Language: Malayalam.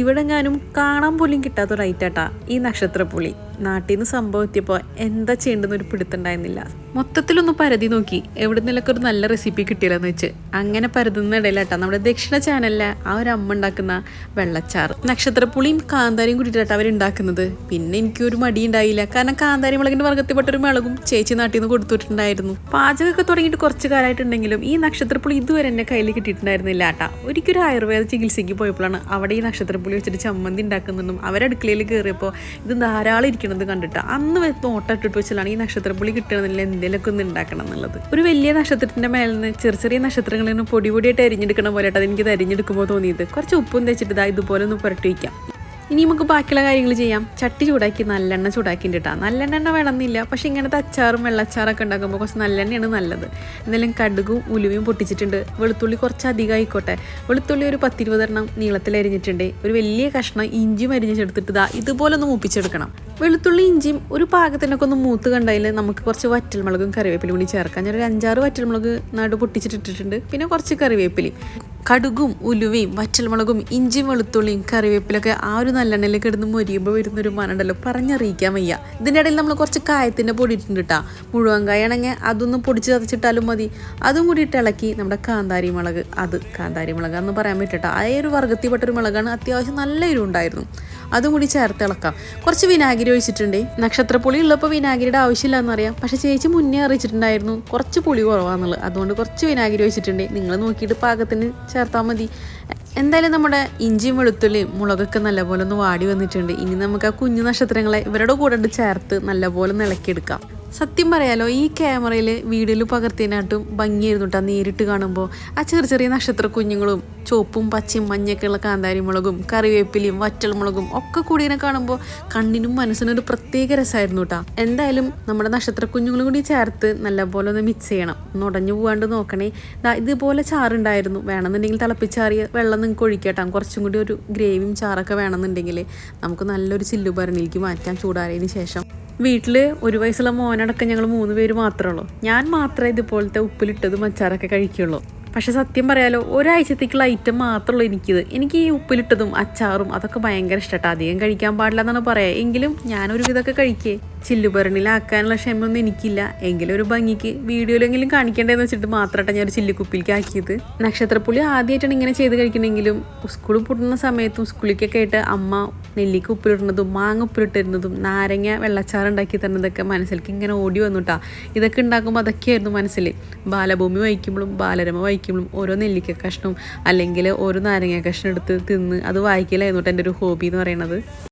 ഇവിടെ ഞാനും കാണാൻ പോലും കിട്ടാത്ത റൈറ്റാട്ടാ ഈ നക്ഷത്രപ്പുളി. നാട്ടിൽ നിന്ന് സംഭവം എത്തിയപ്പോൾ എന്താ ചെയ്യേണ്ടെന്ന് ഒരു പിടുത്തുണ്ടായിരുന്നില്ല. മൊത്തത്തിലൊന്ന് പരതി നോക്കി. എവിടെ നിന്നൊക്കെ ഒരു നല്ല റെസിപ്പി കിട്ടിയില്ലെന്ന് വെച്ച്. അങ്ങനെ പരതുന്ന ഇടയിലാട്ടാ. നമ്മുടെ ദക്ഷിണ ചാനലിലെ ആ ഒരു അമ്മ ഉണ്ടാക്കുന്ന വെള്ളച്ചാറ്. നക്ഷത്രപ്പുളിയും കാന്താരിയും അവർ ഉണ്ടാക്കുന്നത്. പിന്നെ എനിക്കൊരു മടി ഉണ്ടായില്ല. കാരണം കാന്താരി മുളകിന്റെ വർഗത്തിൽപ്പെട്ട ഒരു മുളകും ചേച്ചി നാട്ടിൽ നിന്ന് കൊടുത്തിട്ടുണ്ടായിരുന്നു പാചകമൊക്കെ തുടങ്ങിയിട്ട് കുറച്ച് കാലമായിട്ടുണ്ടെങ്കിലും ഈ നക്ഷത്രപ്പുളി ഇതുവരെ എന്നെ കയ്യിൽ കിട്ടിയിട്ടുണ്ടായിരുന്നില്ല ആട്ടാ ഒരിക്കലും ആയുർവേദ ചികിത്സയ്ക്ക് പോയപ്പോഴാണ് അവിടെ ഈ നക്ഷത്രപ്പുളി വെച്ചിട്ട് ചമ്മന്തി ഉണ്ടാക്കുന്നുണ്ടും അവരടുക്കളയിൽ കയറിയപ്പോൾ ഇത് ധാരാളം ഇരിക്കണത് കണ്ടിട്ട് അന്ന് വെച്ച് നോട്ടിട്ട് വെച്ചാലാണ് ഈ നക്ഷത്രപ്പുളി കിട്ടണമെന്നില്ല എന്തെങ്കിലുമൊക്കെ ഒന്ന് ഉണ്ടാക്കണം എന്നുള്ളത്. ഒരു വലിയ നക്ഷത്രത്തിന്റെ മേലെ നിന്ന് ചെറിയ ചെറിയ നക്ഷത്രങ്ങളിൽ നിന്ന് പൊടി പൊടിയായിട്ട് അരിഞ്ഞെടുക്കണ പോലെ അത് എനിക്ക് അരിഞ്ഞെടുക്കുമ്പോൾ തോന്നിയത്. കുറച്ച് ഉപ്പും തേച്ചിട്ട് ഇതാ ഇതുപോലെ ഒന്ന് പുരട്ടി വയ്ക്കാം. ഇനി നമുക്ക് ബാക്കിയുള്ള കാര്യങ്ങൾ ചെയ്യാം. ചട്ടി ചൂടാക്കി നല്ലെണ്ണ ചൂടാക്കിയിട്ടാ നല്ലെണ്ണ വേണമെന്നില്ല. പക്ഷെ ഇങ്ങനത്തെ അച്ചാറും വെള്ളച്ചാറൊക്കെ ഉണ്ടാക്കുമ്പോൾ കുറച്ച് നല്ലെണ്ണയാണ് നല്ലത്. എന്നാലും കടുകും ഉലുവയും പൊട്ടിച്ചിട്ടുണ്ട്. വെളുത്തുള്ളി കുറച്ച് അധികം ആയിക്കോട്ടെ വെളുത്തുള്ളി ഒരു പത്തിരുപതെണ്ണം നീളത്തിൽ അരിഞ്ഞിട്ടുണ്ട്. ഒരു വലിയ കഷ്ണം ഇഞ്ചിയും അരിഞ്ഞിട്ടെടുത്തിട്ട് ഇതാ ഇതുപോലെ ഒന്ന് മൂപ്പിച്ചെടുക്കണം. വെളുത്തുള്ളി ഇഞ്ചിയും ഒരു പാകത്തിനൊക്കെ ഒന്ന് മൂത്ത് കണ്ടതിൽ നമുക്ക് കുറച്ച് വറ്റൽമുളകും കറിവേപ്പിലും കൂടി ചേർക്കാം. ഞാനൊരു അഞ്ചാറ് വറ്റൽമുളക് നാട് പൊട്ടിച്ചിട്ടിട്ടുണ്ട് പിന്നെ കുറച്ച് കറിവേപ്പിലയും. കടുകും ഉലുവയും വറ്റൽമുളകും ഇഞ്ചിയും വെളുത്തുള്ളിയും കറിവേപ്പിലൊക്കെ ആ ഒരു നല്ലെണ്ണയിൽ കിടന്ന് മൊരിയുമ്പോൾ വരുന്നൊരു മനുണ്ടല്ലോ പറഞ്ഞറിയിക്കാൻ വയ്യ. ഇതിന്റെ ഇടയിൽ നമ്മൾ കുറച്ച് കായത്തിന്റെ പൊടി ഇട്ടിട്ടുണ്ട് കേട്ടോ മുഴുവൻ കായാണെങ്കിൽ അതൊന്ന് പൊടിച്ച് ചതച്ചിട്ടാലും മതി. അതും കൂടി ഇളക്കി നമ്മുടെ കാന്താരി മുളക്. അത് കാന്താരി മുളക് എന്ന് പറയാൻ പറ്റട്ടോ ആ ഒരു വർഗത്തിൽപ്പെട്ടൊരു മുളകാണ് അത്യാവശ്യം നല്ല എരിവുണ്ടായിരുന്നു. അതും കൂടി ചേർത്ത് ഇളക്കാം. കുറച്ച് വിനാഗിരി ഒഴിച്ചിട്ടുണ്ട്. നക്ഷത്രപ്പുളി ഉള്ളപ്പോൾ വിനാഗിരിയുടെ ആവശ്യമില്ല എന്നറിയാം പക്ഷേ ചേച്ചി മുന്നേ അറിയിച്ചിട്ടുണ്ടായിരുന്നു. കുറച്ച് പുളി കുറവാന്നുള്ളത്. അതുകൊണ്ട് കുറച്ച് വിനാഗിരി ഒഴിച്ചിട്ടുണ്ട്. നിങ്ങൾ നോക്കിയിട്ട് പാകത്തിന് ചേർത്താൽ മതി. എന്തായാലും നമ്മുടെ ഇഞ്ചിയും വെളുത്തുള്ളിയും മുളകൊക്കെ നല്ലപോലെ ഒന്ന് വാടി വന്നിട്ടുണ്ട്. ഇനി നമുക്ക് ആ കുഞ്ഞു നക്ഷത്രങ്ങളെ ഇവരുടെ കൂടെ ചേർത്ത് നല്ലപോലെ ഇളക്കിയെടുക്കാം. സത്യം പറയാലോ ഈ ക്യാമറയിൽ വീഡിയോയിൽ പകർത്തിയതിനായിട്ടും ഭംഗിയായിരുന്നു കേട്ടോ നേരിട്ട് കാണുമ്പോൾ ആ ചെറിയ ചെറിയ നക്ഷത്ര കുഞ്ഞുങ്ങളും ചുവപ്പും പച്ചയും മഞ്ഞക്കുള്ള കാന്താരി മുളകും കറിവേപ്പിലയും വറ്റൽമുളകും ഒക്കെ കൂടിയതിനെ കാണുമ്പോൾ കണ്ണിനും മനസ്സിനും ഒരു പ്രത്യേക രസമായിരുന്നു കേട്ടോ എന്തായാലും നമ്മുടെ നക്ഷത്ര കുഞ്ഞുങ്ങളും കൂടി ചേർത്ത് നല്ലപോലെ ഒന്ന് മിക്സ് ചെയ്യണം. ഒന്ന് ഉടഞ്ഞു പോകാണ്ട് നോക്കണേ. ഇതുപോലെ ചാറുണ്ടായിരുന്നു. വേണമെന്നുണ്ടെങ്കിൽ തിളപ്പിച്ചാറിയ വെള്ളം നിങ്ങൾക്ക് ഒഴിക്കട്ടാം കുറച്ചും കൂടി ഒരു ഗ്രേവിയും ചാറൊക്കെ വേണമെന്നുണ്ടെങ്കിൽ നമുക്ക് നല്ലൊരു ചില്ലു ഭരണിയിലേക്ക് മാറ്റാം ചൂടാറിയതിന് ശേഷം. വീട്ടിൽ ഒരു വയസ്സുള്ള മോനടക്കം ഞങ്ങൾ മൂന്ന് പേര് മാത്രമേ ഉള്ളൂ. ഞാൻ മാത്രമേ ഇതുപോലത്തെ ഉപ്പിലിട്ടതും അച്ചാറൊക്കെ കഴിക്കുള്ളൂ. പക്ഷെ സത്യം പറയാലോ ഒരാഴ്ചത്തേക്കുള്ള ഐറ്റം മാത്രമേ എനിക്കിത്. എനിക്ക് ഈ ഉപ്പിലിട്ടതും അച്ചാറും അതൊക്കെ ഭയങ്കര ഇഷ്ടമാണ് അധികം കഴിക്കാൻ പാടില്ല എന്നാണ് പറയാ. എങ്കിലും ഞാനൊരു വിധമൊക്കെ കഴിക്കേ. ചില്ലുപരണിലാക്കാനുള്ള ക്ഷമയൊന്നും എനിക്കില്ല. എങ്കിലും ഒരു ഭംഗിക്ക് വീഡിയോയിലെങ്കിലും കാണിക്കേണ്ടതെന്ന് വെച്ചിട്ട് മാത്രമായിട്ട് ഞാൻ ഒരു ചില്ലിക്കുപ്പിലേക്ക് ആക്കിയത്. നക്ഷത്രപ്പുളി ആദ്യമായിട്ടാണ് ഇങ്ങനെ ചെയ്ത് കഴിക്കണമെങ്കിലും സ്കൂളിൽ പൊട്ടുന്ന സമയത്തും സ്കൂളിലേക്കൊക്കെ ആയിട്ട് അമ്മ നെല്ലിക്ക ഉപ്പിലിടുന്നതും മാങ്ങ ഉപ്പിലിട്ടിരുന്നതും നാരങ്ങ വെള്ളച്ചാറ് ഉണ്ടാക്കി തരുന്നതൊക്കെ മനസ്സിലേക്ക് ഇങ്ങനെ ഓടി വന്നുട്ടാ ഇതൊക്കെ ഉണ്ടാക്കുമ്പോൾ അതൊക്കെയായിരുന്നു മനസ്സിൽ ബാലഭൂമി വായിക്കുമ്പോഴും ബാലരമ വായിക്കുമ്പോഴും ഓരോ നെല്ലിക്ക കഷ്ണവും അല്ലെങ്കിൽ ഓരോ നാരങ്ങ കഷ്ണം എടുത്ത് തിന്ന് അത് വായിക്കലായിരുന്നു എന്റെ ഒരു ഹോബി എന്ന് പറയുന്നത്